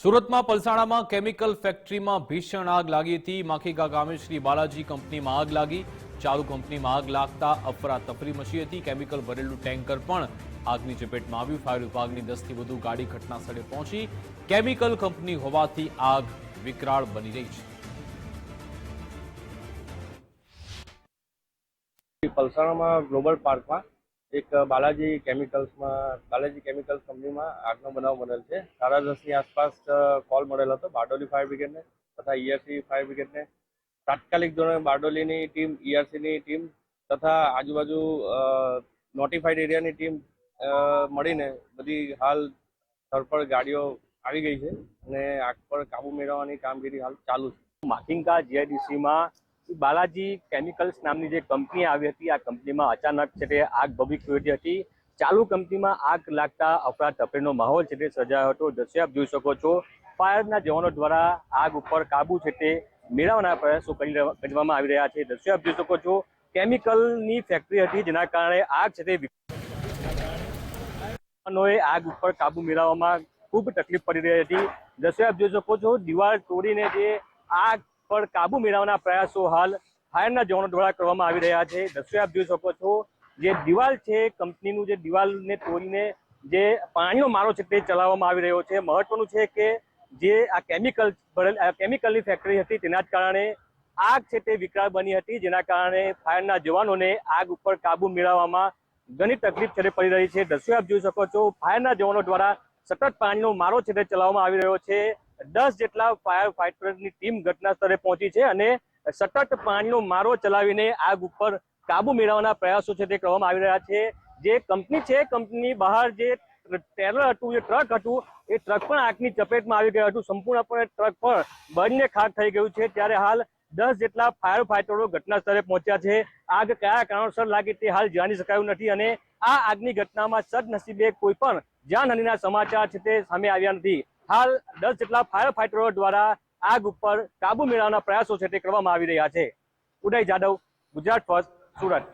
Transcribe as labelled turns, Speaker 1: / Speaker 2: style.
Speaker 1: સુરતમાં પલસાણામાં કેમિકલ ફેક્ટરીમાં ભીષણ આગ લાગી હતી. માખીગા ગામે શ્રી બાલાજી કંપનીમાં આગ લાગી. ચાલુ કંપનીમાં આગ લાગતા અફરાતફરી મચી હતી. કેમિકલ ભરેલું ટેન્કર પણ આગની ચપેટમાં આવ્યું. ફાયર વિભાગની દસથી વધુ ગાડી ઘટના સ્થળે પહોંચી. કેમિકલ કંપની હોવાથી આગ વિકરાળ બની રહી છે.
Speaker 2: પલસાણામાં ગ્લોબલ પાર્કમાં એક બાલાજી કેમિકલ્સમાં, બાલાજી કેમિકલ્સ કંપનીમાં આગનો બનાવ બનેલ છે. સાડા દસની આસપાસ કોલ મળેલ હતો બારડોલી ફાયર બ્રિગેડને તથા ઈઆરસી ફાયર બ્રિગેડને. તાત્કાલિક ધોરણે બારડોલીની ટીમ ઈઆરસીની ટીમ તથા આજુબાજુ નોટિફાઈડ એરિયાની ટીમ મળીને બધી હાલ સ્થળ ગાડીઓ આવી ગઈ છે અને આગ પર કાબુ મેળવવાની કામગીરી હાલ ચાલુ છે.
Speaker 3: માકિંગા જીઆઈડીસીમાં બાલાજી કેમિકલ્સ નામની જે કંપની આવી હતી, આ કંપનીમાં અચાનક છે તે આગ ભભૂકી ઉઠી હતી. ચાલુ કંપનીમાં આગ લાગતા અફરાતફરીનો માહોલ છે તે સર્જાયો હતો. દ્રશ્ય આપ જોઈ શકો છો, ફાયરના જવાનો દ્વારા આગ ઉપર કાબુ છે તે મેળવવાના પ્રયાસો કરી કરવામાં આવી રહ્યા છે. દ્રશ્ય આપ જોઈ શકો છો, કેમિકલની ફેક્ટરી હતી જેના કારણે આગ છે તે આગ ઉપર કાબુ મેળવવામાં ખૂબ તકલીફ પડી રહી હતી. દ્રશ્ય આપ જોઈ શકો છો દિવાળ તોડીને જે આગ પર કાબુ મેળવવાના પ્રયાસો હાલ ફાયરના જવાનો દ્વારા કરવામાં આવી રહ્યા છે. દ્રશ્ય આપ જોઈ શકો છો. જે દિવાલ છે, કંપનીનું જે દિવાલને તોડીને જે પાણીનો મારો છે તે ચલાવવામાં આવી રહ્યો છે. મહત્વનું છે કે જે આ કેમિકલ ભરેલ કેમિકલની ફેક્ટરી હતી તેના જ કારણે આગ છે તે વિકરાળ બની હતી, જેના કારણે ફાયરના જવાનોને આગ ઉપર કાબુ મેળવવામાં ઘણી તકલીફ છે પડી રહી છે. દ્રશ્યો આપ જોઈ શકો છો. ફાયરના જવાનો દ્વારા સતત પાણીનો મારો છે તે ચલાવવામાં આવી રહ્યો છે. દસ જેટલા ફાયર ફાઈટરની ટીમ ઘટના સ્થળે પહોંચી છે અને સતત પાણીનો મારો ચલાવીને આગ ઉપર કાબુ મેળવવાના પ્રયાસો છે તે કરવામાં આવી રહ્યા છે. જે કંપની છે, કંપની બહાર જે ટ્રેલર હતું, જે ટ્રક હતું, એ ટ્રક પણ આગની ચપેટમાં આવી ગયું હતું. સંપૂર્ણપણે ટ્રક પણ બળીને ખાક થઈ ગયું છે. ત્યારે હાલ દસ જેટલા ફાયર ફાઈટરો ઘટના સ્થળે પહોંચ્યા છે. આગ કયા કારણોસર લાગી તે હાલ જાણી શકાયું નથી અને આ આગની ઘટનામાં સદનસીબે કોઈ પણ જાનહાનિના સમાચાર છે તે સામે આવ્યા નથી. હાલ દસ જેટલા ફાયર ફાઈટરો દ્વારા આગ ઉપર કાબુ મેળવવાના પ્રયાસો છે તે કરવામાં આવી રહ્યા છે. ઉદય જાદવ, ગુજરાત ફર્સ્ટ સુરત.